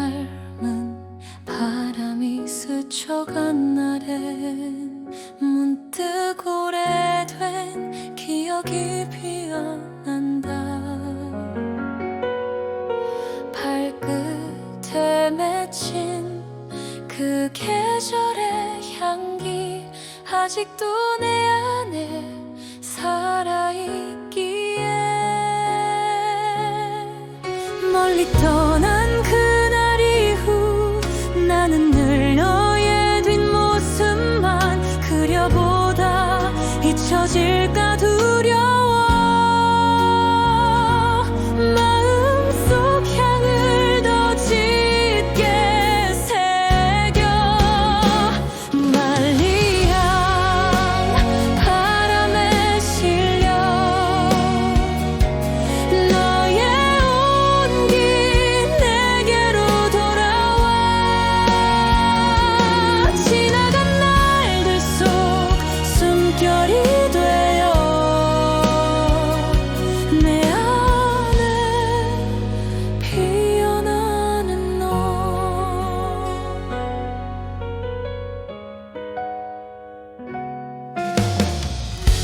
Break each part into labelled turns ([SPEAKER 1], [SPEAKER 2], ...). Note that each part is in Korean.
[SPEAKER 1] 닮은 바람이 스쳐간 날엔 문득 오래된 기억이 피어난다. 발끝에 맺힌 그 계절의 향기 아직도 내 안에 살아있기에 멀리 떠난 是个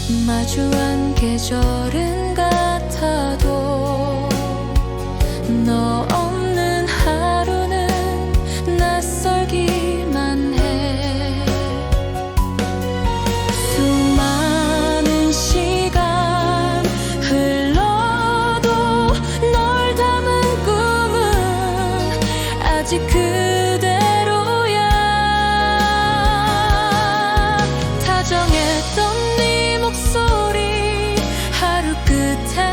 [SPEAKER 1] 마주한 계절은 같아도 너 없는 하루는 낯설기만 해. 수많은 시간 흘러도 널 담은 꿈은 아직 그 the time